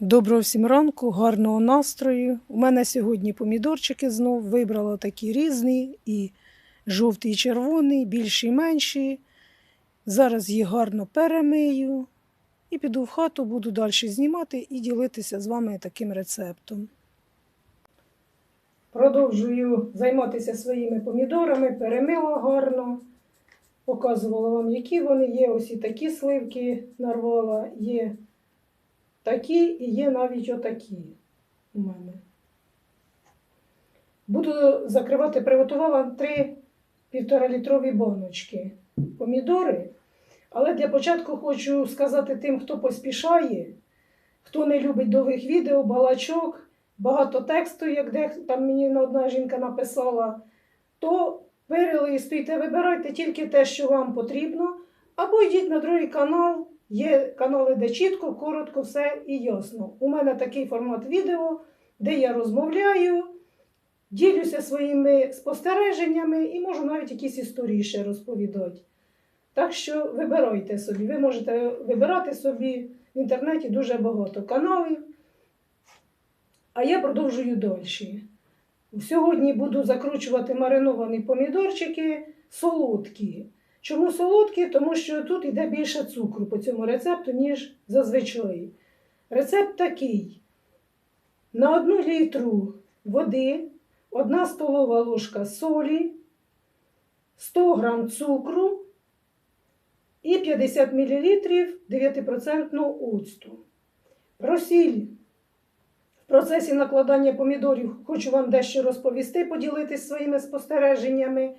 Доброго всім ранку, гарного настрою. У мене сьогодні помідорчики знов вибрала такі різні, і жовтий, і червоний, більші і менші. Зараз їх гарно перемию і піду в хату, буду далі знімати і ділитися з вами таким рецептом. Продовжую займатися своїми помідорами, перемила гарно. Показувала вам, які вони є. Ось і такі сливки нарвала, є такі і є навіть отакі у мене. Буду закривати, приготувала три півторалітрові баночки помідори. Але для початку хочу сказати тим, хто поспішає, хто не любить довгих відео, балачок, багато тексту, як де там мені одна жінка написала, то перелистуйте, вибирайте тільки те, що вам потрібно, або йдіть на другий канал. Є канали, де чітко, коротко, все і ясно. У мене такий формат відео, де я розмовляю, ділюся своїми спостереженнями і можу навіть якісь історії ще розповідати. Так що вибирайте собі. Ви можете вибирати собі в інтернеті дуже багато каналів. А я продовжую далі. Сьогодні буду закручувати мариновані помідорчики солодкі. Чому солодкі? Тому що тут йде більше цукру по цьому рецепту, ніж зазвичай. Рецепт такий: на одну літру води, 1 столова ложка солі, 100 г цукру і 50 мл 9% оцту. Про сіль в процесі накладання помідорів хочу вам дещо розповісти, поділитися своїми спостереженнями.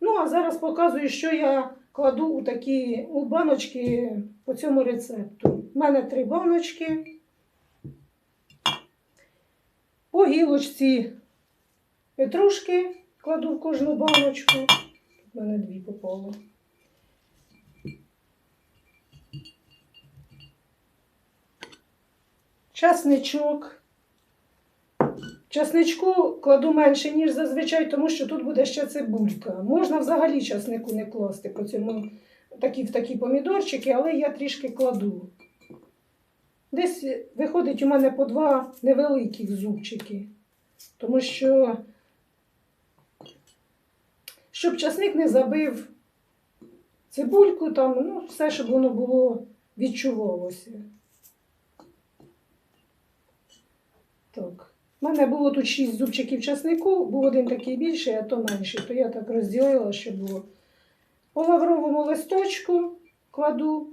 Ну, а зараз показую, що я кладу у такі у баночки по цьому рецепту. У мене три баночки. По гілочці петрушки кладу в кожну баночку. Тут в мене дві попало. Часничок. Часничку кладу менше, ніж зазвичай, тому що тут буде ще цибулька. Можна взагалі часнику не класти по цьому такі, в такі помідорчики, але я трішки кладу. Десь виходить у мене по два невеликих зубчики. Тому що, щоб часник не забив цибульку, там, ну, все, щоб воно було відчувалося. Так. У мене було тут 6 зубчиків часнику, був один такий більший, а то менший, то я так розділила, щоб було. По лавровому листочку кладу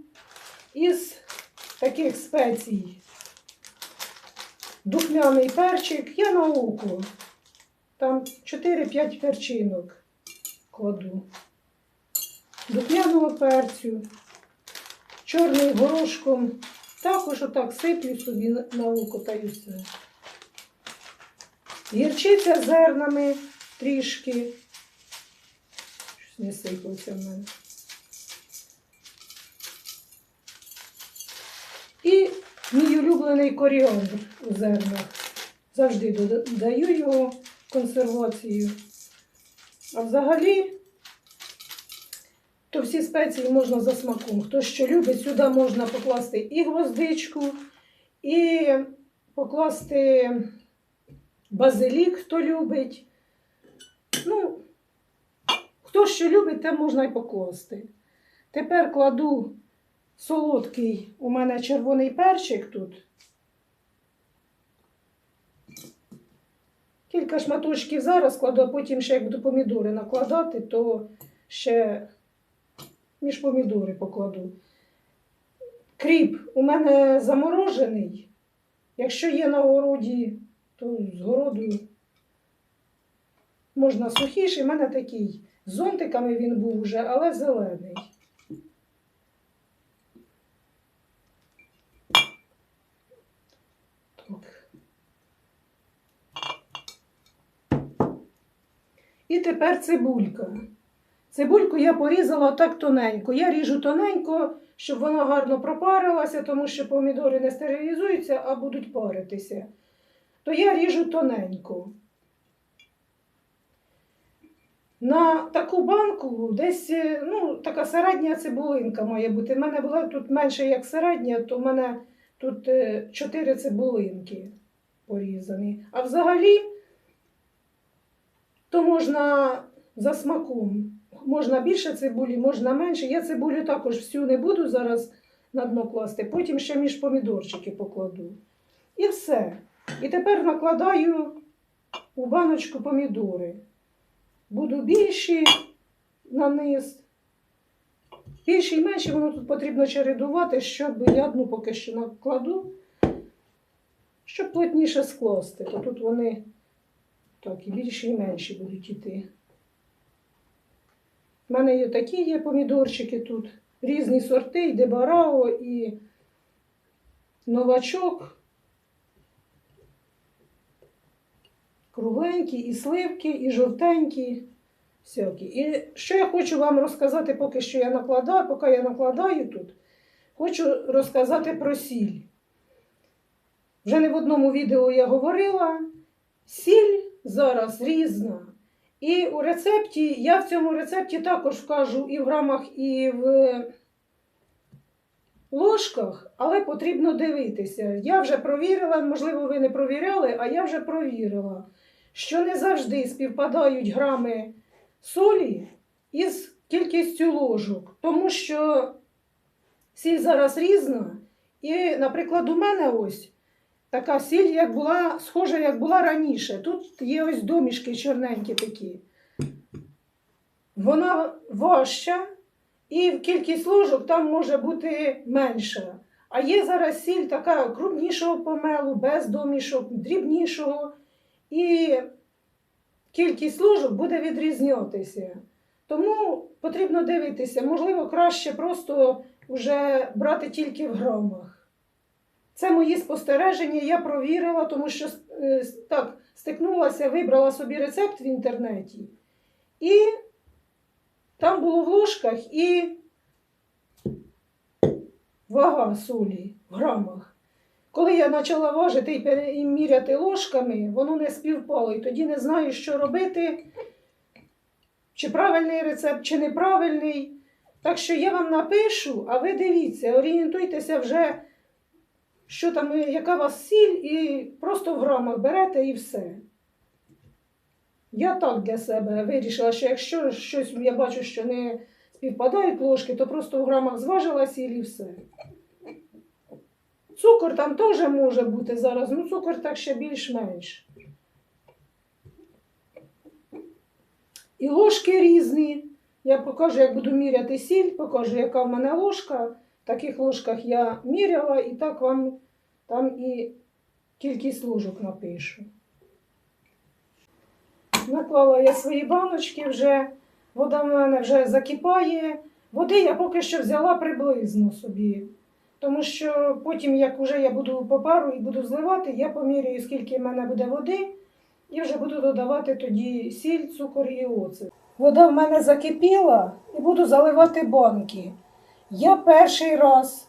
із таких спецій. Духмяний перчик, я на око. Там 4-5 перчинок кладу. Духмяного перцю, чорним горошком. Також отак сиплю собі на око та й все. Гірчиця зернами трішки. Щось не сипався в мене. І мій улюблений коріандр у зернах. Завжди додаю його консервацію. А взагалі, то всі спеції можна за смаком. Хто що любить, сюди можна покласти і гвоздичку, і покласти базилік, хто любить. Ну, хто що любить, те можна і покласти. Тепер кладу солодкий, у мене червоний перчик тут. Кілька шматочків зараз кладу, а потім ще як буду помідори накладати, то ще між помідори покладу. Кріп у мене заморожений. Якщо є на городі, то з городу можна сухіший. У мене такий. З зонтиками він був вже, але зелений. І тепер цибулька. Цибульку я порізала так тоненько. Я ріжу тоненько, щоб вона гарно пропарилася, тому що помідори не стерилізуються, а будуть паритися то я ріжу тоненько. На таку банку десь ну, така середня цибулинка має бути. У мене була тут менше як середня, то в мене Тут е, чотири цибулинки порізані. А взагалі, то можна за смаком. Можна більше цибулі, можна менше. Я цибулю також всю не буду зараз на дно класти, потім ще між помідорчики покладу. І все. І тепер накладаю у баночку помідори. Буду більші на низ. Більші і менші, воно тут потрібно чередувати, щоб я одну поки що накладу, щоб плотніше скласти. То тут вони так, і більші і менші будуть іти. У мене є такі є помідорчики тут, різні сорти, і дебарао, і новачок. Кругленькі, і сливки, і жовтенькі. Всякі. І що я хочу вам розказати, поки що я накладаю, поки я накладаю тут, хочу розказати про сіль. Вже не в одному відео я говорила. Сіль зараз різна. І у рецепті, я в цьому рецепті також вкажу і в грамах, і в ложках, але потрібно дивитися. Я вже провірила, можливо, ви не провіряли, а я вже провірила, що не завжди співпадають грами солі із кількістю ложок, тому що сіль зараз різна. І, наприклад, у мене ось така сіль, як була, схожа, як була раніше. Тут є ось домішки чорненькі такі. Вона важча, і кількість ложок там може бути менша. А є зараз сіль така крупнішого помелу, без домішок, дрібнішого. І кількість ложок буде відрізнятися. Тому потрібно дивитися, можливо, краще просто вже брати тільки в грамах. Це мої спостереження, я провірила, тому що е, так, стикнулася, вибрала собі рецепт в інтернеті. І там було в ложках і вага солі в грамах. Коли я почала важити і міряти ложками, воно не співпало. І тоді не знаю, що робити, чи правильний рецепт, чи неправильний. Так що я вам напишу, а ви дивіться, орієнтуйтеся вже, що там, яка у вас сіль, і просто в грамах берете і все. Я так для себе вирішила, що якщо щось я бачу, що не співпадають ложки, то просто в грамах зважила сіль і все. Цукор там теж може бути зараз, ну цукор так ще більш-менш. І ложки різні. Я покажу, як буду міряти сіль, покажу, яка в мене ложка. В таких ложках я міряла, і так вам там і кількість ложок напишу. Наклала я свої баночки вже, вода в мене вже закипає. Води я поки що взяла приблизно собі. Тому що потім, як вже я буду по пару і буду зливати, я поміряю, скільки в мене буде води, і вже буду додавати тоді сіль, цукор і оцет. Вода в мене закипіла і буду заливати банки. Я перший раз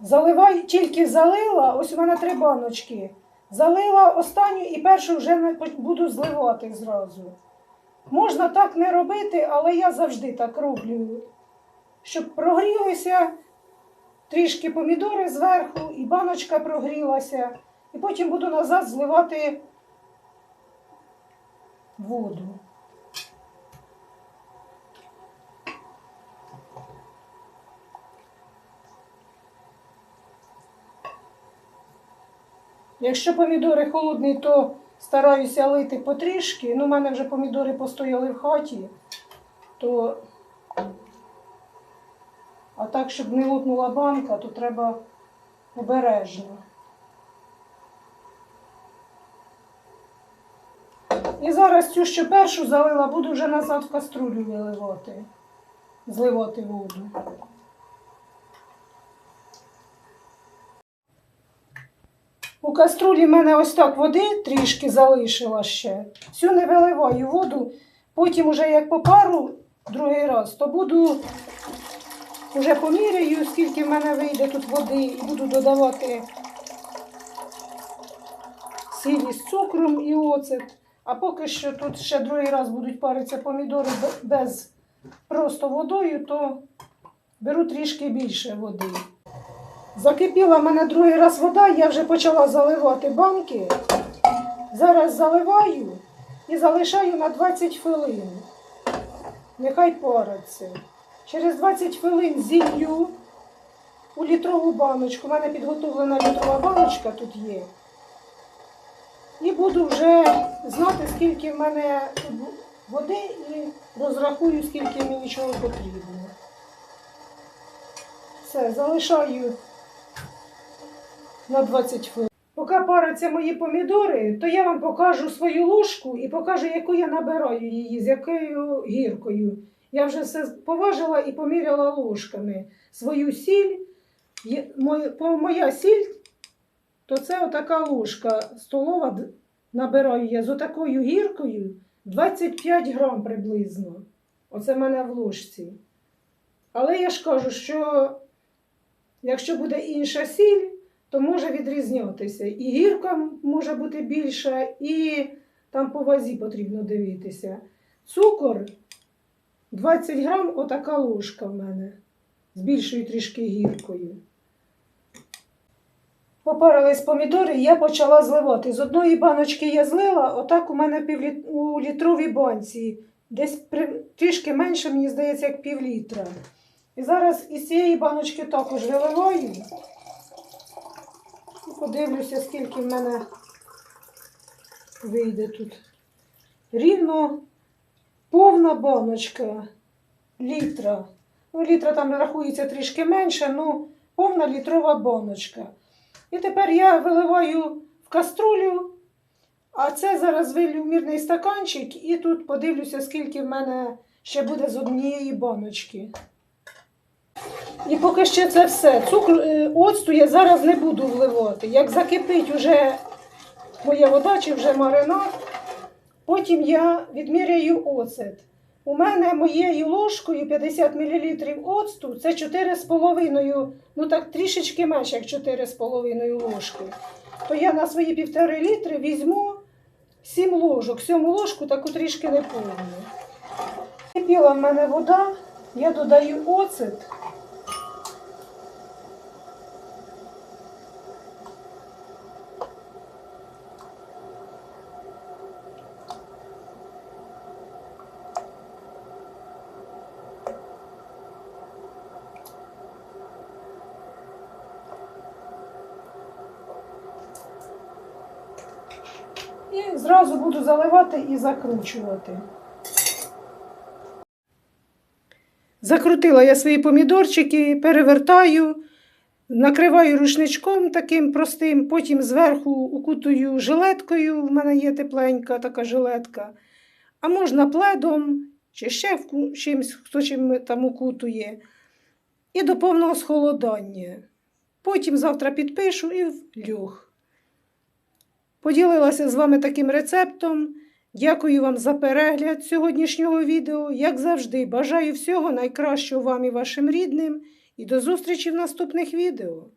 заливаю, тільки залила, ось у мене три баночки. Залила останню і першу вже буду зливати зразу. Можна так не робити, але я завжди так роблю, щоб прогрілися трішки помідори зверху, і баночка прогрілася. І потім буду назад зливати воду. Якщо помідори холодні, то стараюся лити потрішки. Ну, у мене вже помідори постояли в хаті, то а так, щоб не лопнула банка, то треба обережно. І зараз цю що першу залила, буду вже назад в каструлю виливати, зливати воду. Каструлі в мене ось так води трішки залишила ще. Всю не виливаю воду. Потім, уже як по пару другий раз, то буду вже поміряю, скільки в мене вийде тут води, і буду додавати сіль з цукром і оцет. А поки що тут ще другий раз будуть паритися помідори без просто водою, то беру трішки більше води. Закипіла в мене другий раз вода, я вже почала заливати банки. Зараз заливаю і залишаю на 20 хвилин. Нехай париться. Через 20 хвилин зілью у літрову баночку. У мене підготовлена літрова баночка тут є. І буду вже знати, скільки в мене води і розрахую, скільки мені чого потрібно. Все, залишаю на 20 хвилин. Поки паряться мої помідори, то я вам покажу свою ложку і покажу, яку я набираю її, з якою гіркою. Я вже все поважила і поміряла ложками. Свою сіль, моя, сіль, то це отака ложка столова набираю я з отакою гіркою 25 грам приблизно. Оце в мене в ложці. Але я ж кажу, що якщо буде інша сіль, то може відрізнятися. І гірка може бути більша, і там по вазі потрібно дивитися. Цукор 20 грам, отака ложка в мене. З більшою трішки гіркою. Попарились помідори, я почала зливати. З одної баночки я злила, отак у мене півліт... у літровій банці. Десь при... трішки менше, мені здається, як пів літра. І зараз із цієї баночки також виливаю. Подивлюся, скільки в мене вийде тут. Рівно повна баночка літра. Ну, літра там рахується трішки менше, ну повна літрова баночка. І тепер я виливаю в каструлю, а це зараз вилью в мірний стаканчик і тут подивлюся, скільки в мене ще буде з однієї баночки. І поки ще це все. Цукру, е, оцту я зараз не буду вливати. Як закипить уже моя вода чи вже маринад, потім я відміряю оцет. У мене моєю ложкою 50 мл оцту це 4,5, ну так трішечки менше, як 4,5 ложки. То я на свої півтори літри візьму 7 ложок. Сьому ложку таку трішки не повну. Кипіла в мене вода, я додаю оцет. І зразу буду заливати і закручувати. Закрутила я свої помідорчики, перевертаю, накриваю рушничком таким простим, потім зверху укутую жилеткою. В мене є тепленька така жилетка. А можна пледом чи ще чимсь, хто чим там укутує. І до повного схолодання. Потім завтра підпишу і в льох. Поділилася з вами таким рецептом. Дякую вам за перегляд сьогоднішнього відео. Як завжди, бажаю всього найкращого вам і вашим рідним. І до зустрічі в наступних відео.